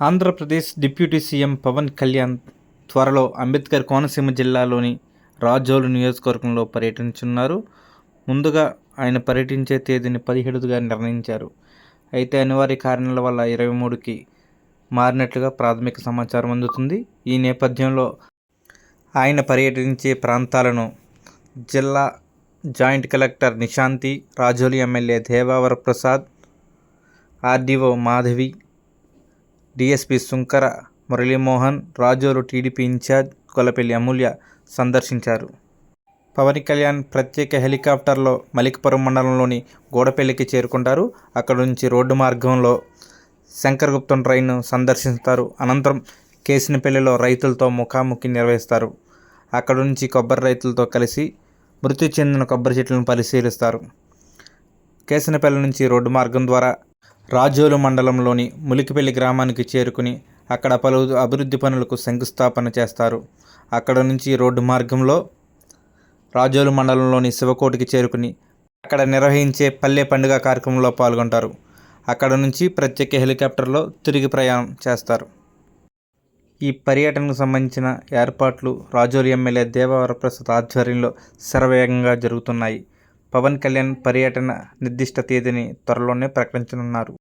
Andhra Pradesh deputy CM Pawan Kalyan త్వరలో అంబేద్కర్ కోనసీమ జిల్లాలోని రాజోలు నియోజకవర్గంలో పర్యటించున్నారు ముందుగా ఆయన పర్యటించే తేదీని పదిహేడుగా నిర్ణయించారు. అయితే అనివార్య కారణాల వల్ల ఇరవై మూడుకి మారినట్లుగా ప్రాథమిక సమాచారం అందుతుంది. ఈ నేపథ్యంలో ఆయన పర్యటించే ప్రాంతాలను జిల్లా joint collector Nishanthi Rajoli MLA Devavara Prasad RDO Madhavi DSP Sunkara Muralimohan Rajolu TDP in-charge Kolapalli Amulya సందర్శించారు. పవన్ కళ్యాణ్ ప్రత్యేక హెలికాప్టర్లో మలికపురం మండలంలోని గూడపల్లికి చేరుకుంటారు. అక్కడ నుంచి రోడ్డు మార్గంలో శంకరగుప్తం ట్రైన్ సందర్శిస్తారు. అనంతరం కేసినపల్లిలో రైతులతో ముఖాముఖి నిర్వహిస్తారు. అక్కడ నుంచి కొబ్బరి రైతులతో కలిసి మృతి చెందిన కొబ్బరి చెట్లను పరిశీలిస్తారు. కేసినపల్లి నుంచి రోడ్డు మార్గం ద్వారా రాజోలు మండలంలోని ములికిపల్లి గ్రామానికి చేరుకుని అక్కడ పలు అభివృద్ధి పనులకు శంకుస్థాపన చేస్తారు. అక్కడ నుంచి రోడ్డు మార్గంలో రాజోలు మండలంలోని శివకోటికి చేరుకుని అక్కడ నిర్వహించే పల్లె పండుగ కార్యక్రమంలో పాల్గొంటారు. అక్కడ నుంచి ప్రత్యేక హెలికాప్టర్లో తిరిగి ప్రయాణం చేస్తారు. ఈ పర్యటనకు సంబంధించిన ఏర్పాట్లు రాజోలు ఎమ్మెల్యే దేవవరప్రసాద్ ఆధ్వర్యంలో శరవేగంగా జరుగుతున్నాయి. పవన్ కళ్యాణ్ పర్యటన నిర్దిష్ట తేదీని త్వరలోనే ప్రకటించనున్నారు.